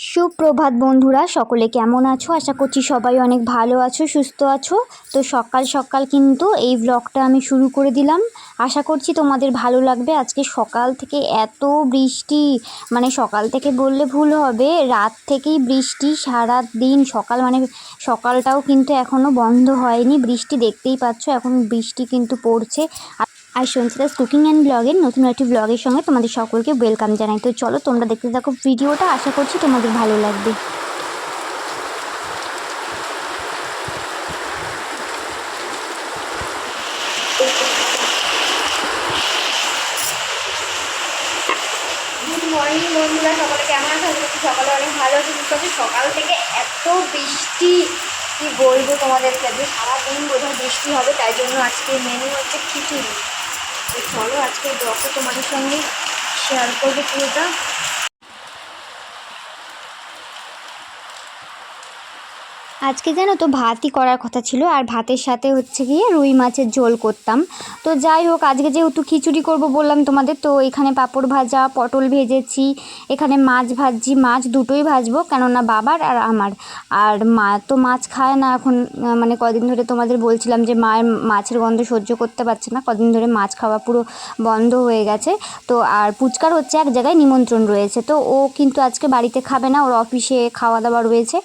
সুপ্রভাত বন্ধুরা, সকলে কেমন আছো? আশা করছি সবাই অনেক ভালো আছো, সুস্থ আছো। তো সকাল সকাল কিন্তু এই ব্লগটা আমি শুরু করে দিলাম। আশা করছি তোমাদের ভালো লাগবে। আজকে সকাল থেকে এত বৃষ্টি মানে সকাল থেকে বললে ভুল হবে, রাত থেকেই বৃষ্টি সারা দিন সকাল মানে সকালটাও কিন্তু এখনও বন্ধ হয়নি। বৃষ্টি দেখতেই পাচ্ছ, এখন বৃষ্টি কিন্তু পড়ছে। আর সঞ্চিতাস কুকিং অ্যান্ড ব্লগের নতুন একটি ব্লগের সঙ্গে তোমাদের সকলকে ওয়েলকাম জানাই। তো চলো তোমরা দেখতে থাকো ভিডিওটা, আশা করছি তোমাদের ভালো লাগবে। মর্নিং বন্ধুরা, সকালে কেমন আছে? সকালে অনেক ভালো আছে, সুস্থ সকাল থেকে এত বৃষ্টি, কি বলব তোমাদেরকে? আজকে সারাদিন বোধহয় বৃষ্টি হবে, তাই জন্য আজকে মেনু হচ্ছে খিচুড়ি। তো চলো আজকে ব্লগটা তোমাদের সঙ্গে শেয়ার করব পুরোটা। আজকে জানো তো ভাতই করার কথা ছিল আর ভাতের সাথে হচ্ছে গিয়ে রুই মাছের ঝোল করতাম। তো যাই হোক, আজকে যেহেতু খিচুড়ি করব বললাম তোমাদের, তো এখানে পাঁপড় ভাজা, পটল ভেজেছি, এখানে মাছ ভাজছি, মাছ দুটোই ভাজবো, কেননা বাবার আর আমার। আর মা তো মাছ খায় না এখন মানে কদিন ধরে তোমাদের বলছিলাম যে মায়ের মাছের গন্ধ সহ্য করতে পারছে না, কদিন ধরে মাছ খাওয়া পুরো বন্ধ হয়ে গেছে। তো আর পুচকার হচ্ছে এক জায়গায় নিমন্ত্রণ রয়েছে, তো ও কিন্তু আজকে বাড়িতে খাবে না, ওর অফিসে খাওয়া দাওয়া রয়েছে।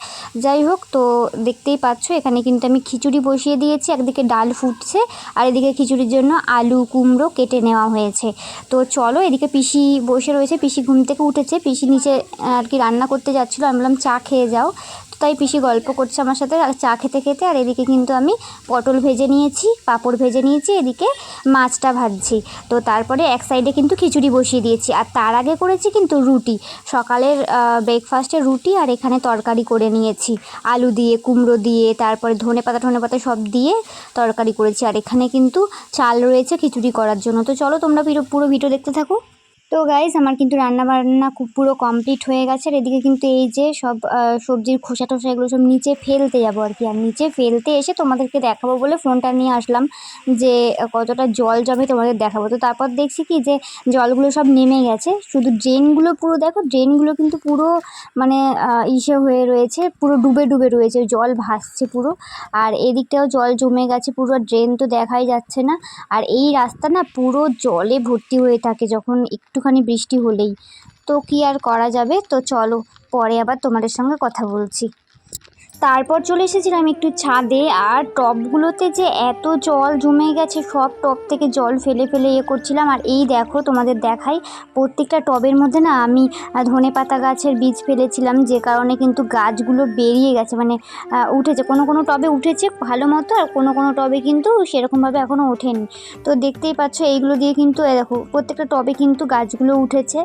যাই হোক, তো দেখতেই পাচ্ছ, এখানে কিন্তু আমি খিচুড়ি বসিয়ে দিয়েছি, একদিকে ডাল ফুটছে আর এদিকে খিচুড়ির জন্য আলু, কুমড়ো কেটে নেওয়া হয়েছে। তো চলো এদিকে পিসি বসে রয়েছে, পিসি ঘুম থেকে উঠেছে, পিসি নিচে আর কি রান্না করতে যাচ্ছিল, আমি বললাম চা খেয়ে যাও। তাই পিসি গল্প করছে আমার সাথে চা খেতে খেতে, আর এদিকে কিন্তু আমি পটল ভেজে নিয়েছি, পাঁপড় ভেজে নিয়েছি, এদিকে মাছটা ভাজছি। তো তারপরে এক সাইডে কিন্তু খিচুড়ি বসিয়ে দিয়েছি, আর তার আগে করেছি কিন্তু রুটি। সকালের ব্রেকফাস্টে রুটি, আর এখানে তরকারি করে নিয়েছি। আলু দিয়ে, কুমড়ো দিয়ে, তারপরে ধনে পাতা ধনে পাতা সব দিয়ে তরকারি করেছি। আর এখানে কিন্তু চাল রয়েছে খিচুড়ি করার জন্য। তো চলো তোমরা পুরো ভিডিও দেখতে থাকো। তো গাইজ আমার কিন্তু রান্না বান্না খুব পুরো কমপ্লিট হয়ে গেছে। আর এদিকে কিন্তু এই যে সব সবজির খোসা টোসা এগুলো সব নিচে ফেলতে যাব আর কি। আর নিচে ফেলতে এসে তোমাদেরকে দেখাবো বলে ফোনটা নিয়ে আসলাম যে, কতটা জল জমে তোমাদের দেখাবো। তো তারপর দেখছি কি যে, জলগুলো সব নেমে গেছে। শুধু ড্রেনগুলো পুরো দেখো ড্রেনগুলো কিন্তু পুরো মানে ইসে হয়ে রয়েছে, পুরো ডুবে ডুবে রয়েছে, জল ভাসছে পুরো। আর এদিকটাও জল জমে গেছে, পুরো ড্রেন তো দেখাই যাচ্ছে না। আর এই রাস্তা না পুরো জলে ভর্তি হয়ে থাকে, যখন একটুখানি বৃষ্টি হলেই। তো কি আর করা যাবে? তো চলো, পরে আবার তোমাদের সঙ্গে কথা বলছি। তারপর চলে এসেছিলাম একটু ছাদে আর টবগুলোতে যে এত জল জমে গেছে, সব টব থেকে জল ফেলে ফেলে ইয়ে করছিলাম। আর এই দেখো তোমাদের দেখাই, প্রত্যেকটা টবের মধ্যে না আমি ধনে পাতা গাছের বীজ ফেলেছিলাম, যে কারণে কিন্তু গাছগুলো বেরিয়ে গেছে। মানে উঠেছে, কোনো কোনো টবে উঠেছে ভালো মতো আর কোনো কোনো টবে কিন্তু সেরকমভাবে এখনও ওঠেনি। তো দেখতেই পাচ্ছ, এইগুলো দিয়ে কিন্তু দেখো, প্রত্যেকটা টবে কিন্তু গাছগুলো উঠেছে।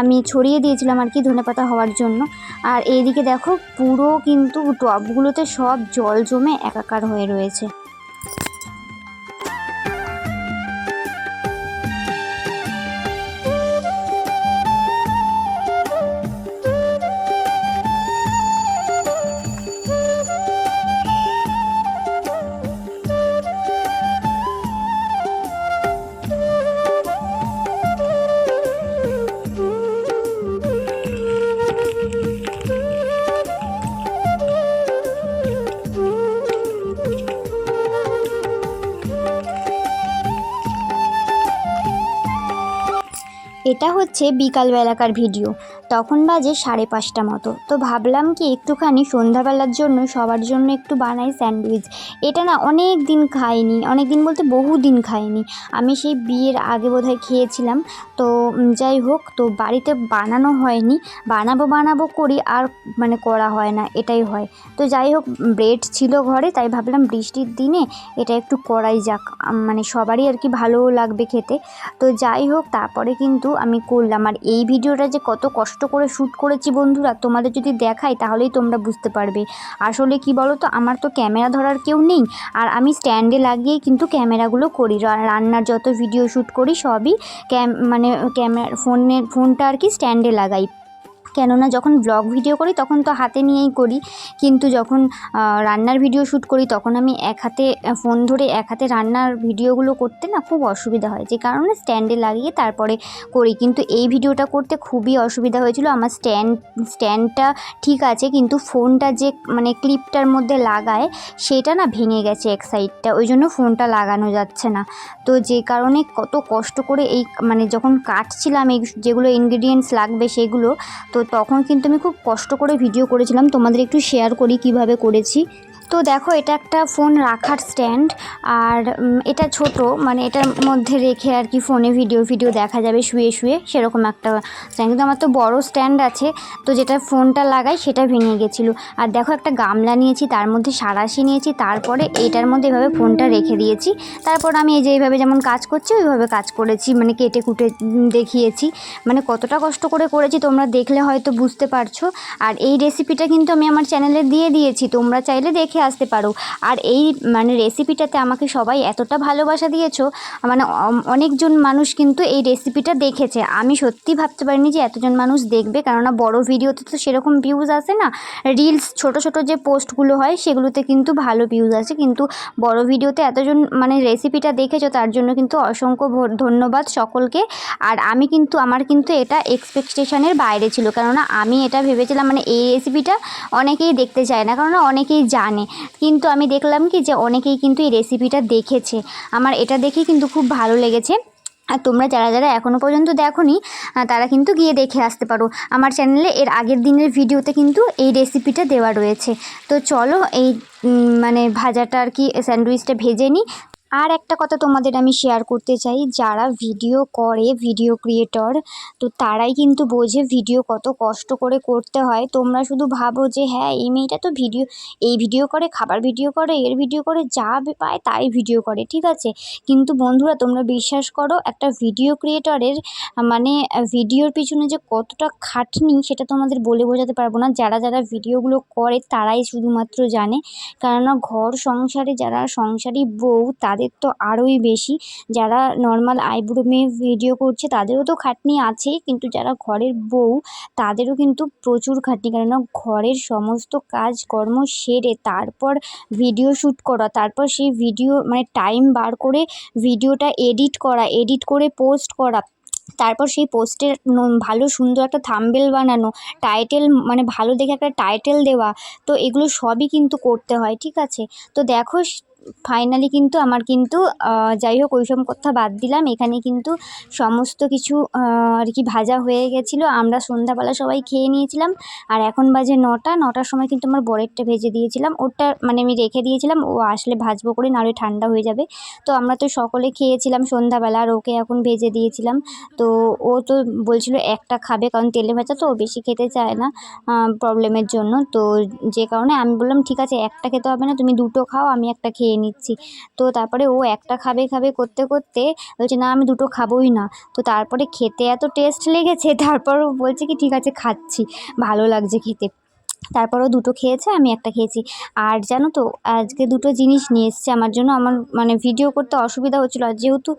আমি ছড়িয়ে দিয়েছিলাম আর কি ধনে পাতা হওয়ার জন্য। আর এইদিকে দেখো, পুরো কিন্তু টবগুলোতে সব জল জমে একাকার হয়ে রয়েছে। এটা হচ্ছে বিকালবেলাকার ভিডিও। তখন বাজে সাড়ে পাঁচটা মতো। তো ভাবলাম কি একটুখানি সন্ধ্যাবেলার জন্য সবার জন্য একটু বানাই স্যান্ডউইচ। এটা না অনেক দিন খাইনি, অনেক দিন বলতে বহু দিন খাইনি। আমি সেই বিয়ের আগে বোধহয় খেয়েছিলাম। তো যাই হোক, তো বাড়িতে বানানো হয়নি। বানাবো বানাবো করি, আর মানে করা হয় না, এটাই হয়। তো যাই হোক, ব্রেড ছিল ঘরে, তাই ভাবলাম বৃষ্টির দিনে এটা একটু করাই যাক। মানে সবারই আর কি ভালো লাগবে খেতে। তো যাই হোক, তারপরে কিন্তু আমি করলাম। আর এই ভিডিওটা যে কত কষ্ট করে শ্যুট করেছি বন্ধুরা, তোমাদের যদি দেখাই তাহলেই তোমরা বুঝতে পারবে। আসলে কি বলো তো আমার তো ক্যামেরা ধরার কেউ নেই, আর আমি স্ট্যান্ডে লাগিয়েই কিন্তু ক্যামেরাগুলো করি। রান্নার যত ভিডিও শ্যুট করি সবই ক্যাম মানে ক্যামেরা ফোনের ফোনটা আর কি স্ট্যান্ডে লাগাই। কেননা যখন ব্লগ ভিডিও করি, তখন তো হাতে নিয়েই করি। কিন্তু যখন রান্নার ভিডিও শ্যুট করি, তখন আমি এক হাতে ফোন ধরে এক হাতে রান্নার ভিডিওগুলো করতে না খুব অসুবিধা হয়। যে কারণে স্ট্যান্ডে লাগিয়ে তারপরে করি। কিন্তু এই ভিডিওটা করতে খুবই অসুবিধা হয়েছিল। আমার স্ট্যান্ড স্ট্যান্ডটা ঠিক আছে, কিন্তু ফোনটা যে মানে ক্লিপটার মধ্যে লাগায়, সেটা না ভেঙে গেছে এক সাইডটা ওই জন্য ফোনটা লাগানো যাচ্ছে না। তো যে কারণে কত কষ্ট করে এই মানে যখন কাটছিলাম এই যেগুলো ইনগ্রিডিয়েন্টস লাগবে সেগুলো তো তখন কিন্তু আমি খুব কষ্ট করে ভিডিও করেছিলাম। তোমাদের একটু শেয়ার করি কীভাবে করেছি। তো দেখো, এটা একটা ফোন রাখার স্ট্যান্ড আর এটা ছোট মানে এটার মধ্যে রেখে আর কি ফোনে ভিডিও ভিডিও দেখা যাবে, শুয়ে শুয়ে, সেরকম একটা স্ট্যান্ড কিন্তু আমার তো বড় স্ট্যান্ড আছে, তো যেটা ফোনটা লাগাই সেটা ভেঙে গেছিল। আর দেখো, একটা গামলা নিয়েছি, তার মধ্যে সারাশি নিয়েছি, তারপরে এটার মধ্যে এভাবে ফোনটা রেখে দিয়েছি। তারপর আমি এই যে এইভাবে যেমন কাজ করছি, ওইভাবে কাজ করেছি মানে কেটে কুটে দেখিয়েছি। মানে কতটা কষ্ট করে করেছি তোমরা দেখলে হয়তো বুঝতে পারছ। আর এই রেসিপিটা কিন্তু আমি আমার চ্যানেলে দিয়ে দিয়েছি, তোমরা চাইলে দেখে আসতে পারো। আর এই মানে রেসিপিটাতে আমাকে সবাই এতটা ভালোবাসা দিয়েছ মানে অনেকজন মানুষ কিন্তু এই রেসিপিটা দেখেছে। আমি সত্যি ভাবতে পারিনি যে এতজন মানুষ দেখবে, কেননা বড় ভিডিওতে তো সেরকম ভিউজ আসে না। রিলস ছোট ছোট যে পোস্টগুলো হয়, সেগুলোতে কিন্তু ভালো ভিউজ আসে। কিন্তু বড় ভিডিওতে এতজন মানে রেসিপিটা দেখেছ, তার জন্য কিন্তু অসংখ্য ধন্যবাদ সকলকে। আর আমি কিন্তু, আমার কিন্তু এটা এক্সপেকটেশনের বাইরে ছিল, কেননা আমি এটা ভেবেছিলাম মানে এই রেসিপিটা অনেকেই দেখতে চায় না, কেননা অনেকেই জানে। কিন্তু আমি দেখলাম কি যে অনেকেই কিন্তু এই রেসিপিটা দেখেছে। আমার এটা দেখে কিন্তু খুব ভালো লেগেছে। আর তোমরা যারা যারা এখনও পর্যন্ত দেখোনি তারা কিন্তু গিয়ে দেখে আসতে পারো। আমার চ্যানেলে এর আগের দিনের ভিডিওতে কিন্তু এই রেসিপিটা দেওয়া রয়েছে। তো চলো এই মানে ভাজাটা আর কি স্যান্ডউইচটা ভেজে নিই। আর একটা কথা তোমাদের আমি শেয়ার করতে চাই, যারা ভিডিও করে ভিডিও ক্রিয়েটর তো তারাই কিন্তু বোঝে ভিডিও কত কষ্ট করে করতে হয়। তোমরা শুধু ভাবো যে হ্যাঁ এই মেয়েটা তো ভিডিও এই ভিডিও করে, খাবার ভিডিও করে, এর ভিডিও করে, যা পায় তাই ভিডিও করে, ঠিক আছে? কিন্তু বন্ধুরা, তোমরা বিশ্বাস করো, একটা ভিডিও ক্রিয়েটরের মানে ভিডিওর পিছনে যে কতটা খাটনি, সেটা তোমাদের বলে বোঝাতে পারব না। যারা যারা ভিডিওগুলো করে, তারাই শুধুমাত্র জানে। কেননা, ঘর সংসারে যারা সংসারী বউ, তাদের তো আরোই বেশি। যারা নর্মাল আইব্রো মেয়ে ভিডিও করছে, তাদেরও তো খাটনি আছেই কিন্তু যারা ঘরের বউ, তাদেরও কিন্তু প্রচুর খাটনি। কেননা ঘরের সমস্ত কাজকর্ম সেরে তারপর ভিডিও শ্যুট করা, তারপর সেই ভিডিও মানে টাইম বার করে ভিডিওটা এডিট করা এডিট করে পোস্ট করা, তারপর সেই পোস্টের ভালো সুন্দর একটা থাম্বনেল বানানো টাইটেল মানে ভালো দেখে একটা টাইটেল দেওয়া, তো এগুলো সবই কিন্তু করতে হয়, ঠিক আছে? তো দেখো ফাইনালি কিন্তু আমার কিন্তু যাই হোক ওইসব কথা বাদ দিলাম। এখানে কিন্তু সমস্ত কিছু আর কি ভাজা হয়ে গেছিল। আমরা সন্ধ্যাবেলা সবাই খেয়ে নিয়েছিলাম। আর এখন বাজে নটা। নটার সময় কিন্তু আমার বরেরটা ভেজে দিয়েছিলাম। ওটা মানে আমি রেখে দিয়েছিলাম। ও আসলে ভাজবো করে, নাহলে ঠান্ডা হয়ে যাবে। তো আমরা তো সকলে খেয়েছিলাম সন্ধ্যাবেলা। আর ওকে এখন ভেজে দিয়েছিলাম। তো ও তো বলছিল একটা খাবে, কারণ তেলে ভাজা তো ও বেশি খেতে চায় না প্রবলেমের জন্য। তো যে কারণে আমি বললাম, ঠিক আছে, একটা খেতে হবে না। তুমি দুটো খাও, আমি একটা খেয়ে নিচ্ছি। তো তারপরে ও একটা খাবে খাবে করতে করতে বলছে, না, আমি দুটো খাবোই না। তো তারপরে খেতে এত টেস্ট লেগেছে, তারপর ও বলছে কি, ঠিক আছে, খাচ্ছি। ভালো লাগছে খেতে। তারপরও দুটো খেয়েছে, আমি একটা খেয়েছি। আর জানো তো, আজকে দুটো জিনিস নিয়ে এসছে আমার জন্য। আমার মানে ভিডিও করতে অসুবিধা হচ্ছিল। আর যেহেতু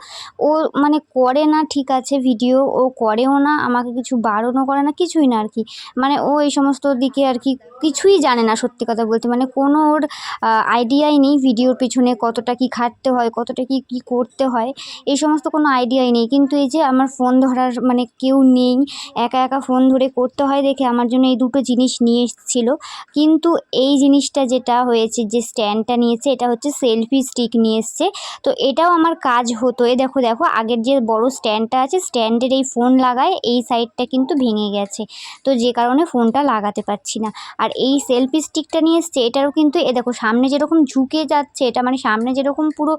ও মানে করে না, ঠিক আছে ভিডিও ও করেও না, আমাকে কিছু বারণও করে না, কিছুই না আর কি। মানে ও এই সমস্ত দিকে আর কি কিছুই জানে না, সত্যি কথা বলতে। মানে কোনো ওর আইডিয়াই নেই ভিডিওর পিছনে কতটা কি খাটতে হয়, কতটা কি, কী করতে হয়, এই সমস্ত কোনো আইডিয়াই নেই। কিন্তু এই যে আমার ফোন ধরার মানে কেউ নেই, একা একা ফোন ধরে করতে হয় দেখে আমার জন্য এই দুটো জিনিস নিয়ে এসেছিল কিন্তু এই জিনিসটা যেটা হয়েছে, যে স্ট্যান্ডটা নিয়েছে, এটা হচ্ছে সেলফি স্টিক নিয়ে এসছে। তো এটাও আমার কাজ হতো। এ দেখো দেখো, আগের যে বড় স্ট্যান্ডটা আছে স্ট্যান্ডের এই ফোন লাগায়, এই সাইডটা কিন্তু ভেঙে গেছে। তো যে কারণে ফোনটা লাগাতে পারছি না। আর এই সেলফি স্টিকটা নিয়ে এসছে, এটারও কিন্তু, এ দেখো, সামনে যেরকম ঝুঁকে যাচ্ছে, এটা মানে সামনে যেরকম পুরো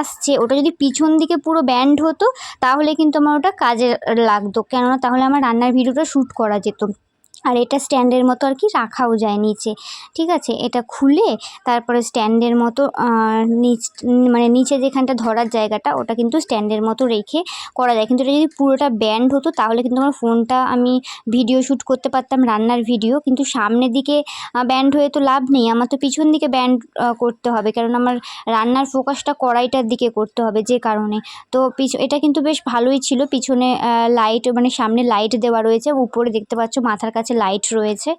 আসছে, ওটা যদি পিছন দিকে পুরো ব্যান্ড হতো, তাহলে কিন্তু আমার ওটা কাজে লাগতো। কেননা তাহলে আমার রান্নার ভিডিওটা শ্যুট করা যেত। আর এটা স্ট্যান্ডের মতো আর কি রাখাও যায় নিচে, ঠিক আছে? এটা খুলে তারপরে স্ট্যান্ডের মতো নিচ মানে নিচে যেখানটা ধরার জায়গাটা, ওটা কিন্তু স্ট্যান্ডের মতো রেখে করা যায়। কিন্তু এটা যদি পুরোটা ব্যান্ড হতো, তাহলে কিন্তু আমার ফোনটা আমি ভিডিও শ্যুট করতে পারতাম, রান্নার ভিডিও কিন্তু সামনের দিকে ব্যান্ড হয়ে তো লাভ নেই। আমার তো পিছন দিকে ব্যান্ড করতে হবে। কারণ আমার রান্নার ফোকাসটা কড়াইটার দিকে করতে হবে যে কারণে। তো পিছ, এটা কিন্তু বেশ ভালোই ছিল। পিছনে লাইট মানে সামনে লাইট দেওয়া রয়েছে। উপরে দেখতে পাচ্ছ মাথার কাছে লাইট রয়েছে।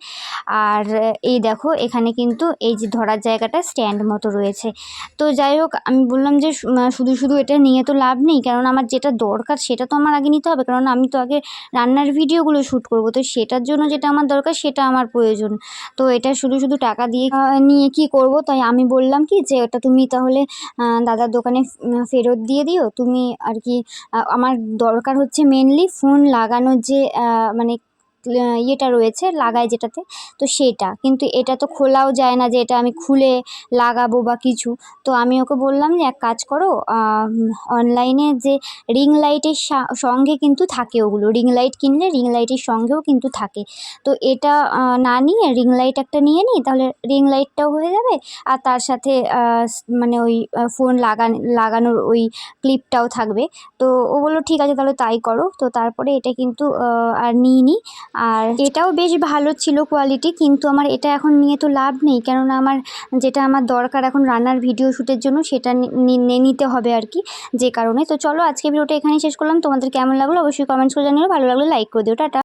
আর, এই দেখো, এখানে কিন্তু এই যে ধরার জায়গাটা স্ট্যান্ড মতো রয়েছে। তো যাই হোক, আমি বললাম যে শুধু শুধু এটা নিয়ে তো লাভ নেই, কারণ আমার যেটা দরকার সেটা তো আমার আগে নিতে হবে। কারণ আমি তো আগে রান্নার ভিডিওগুলো শ্যুট করব, তো সেটার জন্য যেটা আমার দরকার সেটা আমার প্রয়োজন। তো এটা শুধু শুধু টাকা দিয়ে নিয়ে কি করব? তাই আমি বললাম কি যে ওটা তুমি তাহলে দাদার দোকানে ফেরত দিয়ে দিও। তুমি আর কি আমার দরকার হচ্ছে মেনলি ফোন লাগানোর যে মানে ইয়েটা রয়েছে, লাগায় যেটাতে, তো সেটা। কিন্তু এটা তো খোলাও যায় না যে এটা আমি খুলে লাগাবো বা কিছু। তো আমি ওকে বললাম যে, এক কাজ করো অনলাইনে যে রিং লাইটের সঙ্গে কিন্তু থাকে ওগুলো। রিং লাইট কিনলে রিং লাইটের সঙ্গেও কিন্তু থাকে। তো এটা না নিয়ে রিং লাইট একটা নিয়ে নিই, তাহলে রিং লাইটটাও হয়ে যাবে। আর তার সাথে মানে ওই ফোন লাগান, লাগানোর ওই ক্লিপটাও থাকবে। তো ও বলল, ঠিক আছে, তাহলে তাই করো। তো তারপরে এটা কিন্তু আর নিইনি। আর এটাও বেশ ভালো ছিল কোয়ালিটি কিন্তু আমার এটা এখন নিয়ে তো লাভ নেই, কেননা আমার যেটা আমার দরকার এখন রান্নার ভিডিও শ্যুটের জন্য সেটা নিতে হবে আর কি, যে কারণে। তো চলো আজকে ভিডিওটা এখানেই শেষ করলাম, তোমাদের কেমন লাগল অবশ্যই কমেন্টস করে জানিও, ভালো লাগলে লাইক করে দিও, টাটা।